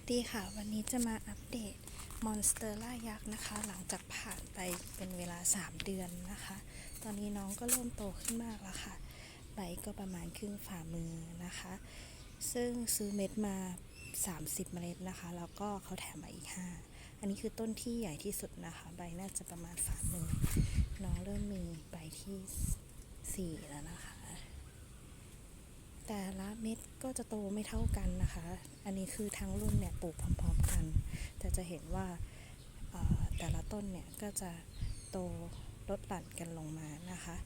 สดีค่ะ วันนี้จะมาอัปเดตมอนสเตอร่ายักษ์นะคะ หลังจากผ่านไปเป็นเวลา 3 เดือนนะคะ ตอนนี้น้องก็เริ่มโตขึ้นมากแล้วค่ะใบก็ประมาณครึ่งฝ่ามือนะคะ ซึ่งซื้อเม็ดมา 30 เมล็ดนะคะ แล้วก็เขาแถมมาอีก 5 อันนี้คือต้นที่ใหญ่ที่สุดนะคะ ใบน่าจะประมาณฝ่ามือ น้องเริ่มมีใบที่ 4 แล้วนะคะ เม็ดก็จะโตไม่เท่ากันนะคะ อันนี้คือทั้งรุ่นเนี่ยปลูกพร้อมๆกัน แต่จะเห็นว่าแต่ละต้นเนี่ยก็จะโตลดหลั่นกันลงมานะคะ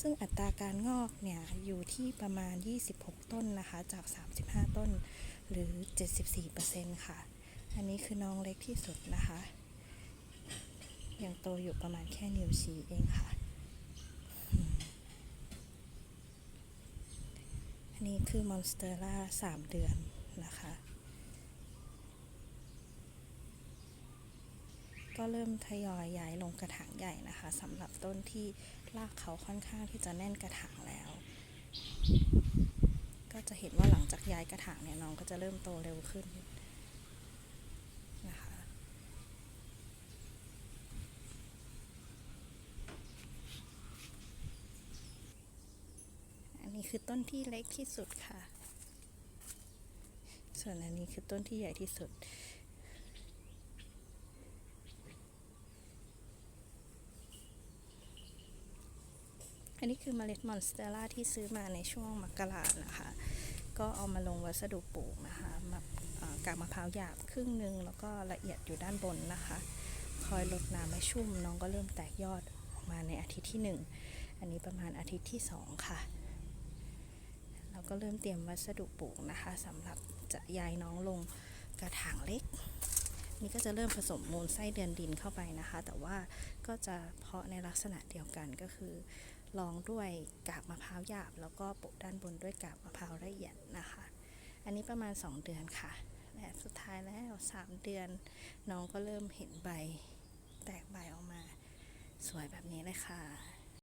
ซึ่งอัตราการงอกเนี่ยอยู่ที่ประมาณ 26 ต้นนะคะ จาก 35 ต้นหรือ 74%ค่ะ อันนี้คือน้องเล็กที่สุดนะคะ ยังโตอยู่ประมาณแค่นิ้วชี้เองค่ะ อันนี้ คือมอนสเตอร่าสามเดือนนะคะ ก็เริ่มทยอยย้ายลงกระถางใหญ่นะคะสำหรับต้นที่รากเขาค่อนข้างที่จะแน่นกระถางแล้ว ก็จะเห็นว่าหลังจากย้ายกระถางเนี่ยน้องก็จะเริ่มโตเร็วขึ้นนะคะ อั นี้คือต้นที่เล็กที่สุดค่ะ ส่วนอันนี้คือต้นที่ใหญ่ที่สุด อันนี้คือเมล็ดมอนสเตอร่าที่ซื้อมาในช่วงมกรานะคะ ก็เอามาลงวัสดุปลูกนะคะมากากมะพร้าวหยาบครึ่งหนึ่งแล้วก็ละเอียดอยู่ด้านบนนะคะ คอยลดน้ำให้ชุ่มน้องก็เริ่มแตกยอดออกมาในอาทิตย์ที่หนึ่งอันนี้ประมาณอาทิตย์ที่สองค่ะ ก็เริ่มเตรียมวัสดุปลูกนะคะสำหรับจะย้ายน้องลงกระถางเล็ก นี่ก็จะเริ่มผสมมูลไส้เดือนดินเข้าไปนะคะ แต่ว่าก็จะเพาะในลักษณะเดียวกันก็คือลองด้วยกากมะพร้าวหยาบ แล้วก็โปะด้านบนด้วยกากมะพร้าวละเอียดนะคะ อันนี้ประมาณ 2 เดือนค่ะ และสุดท้ายแล้ว 3 เดือน น้องก็เริ่มเห็นใบแตกใบออกมา สวยแบบนี้เลยค่ะ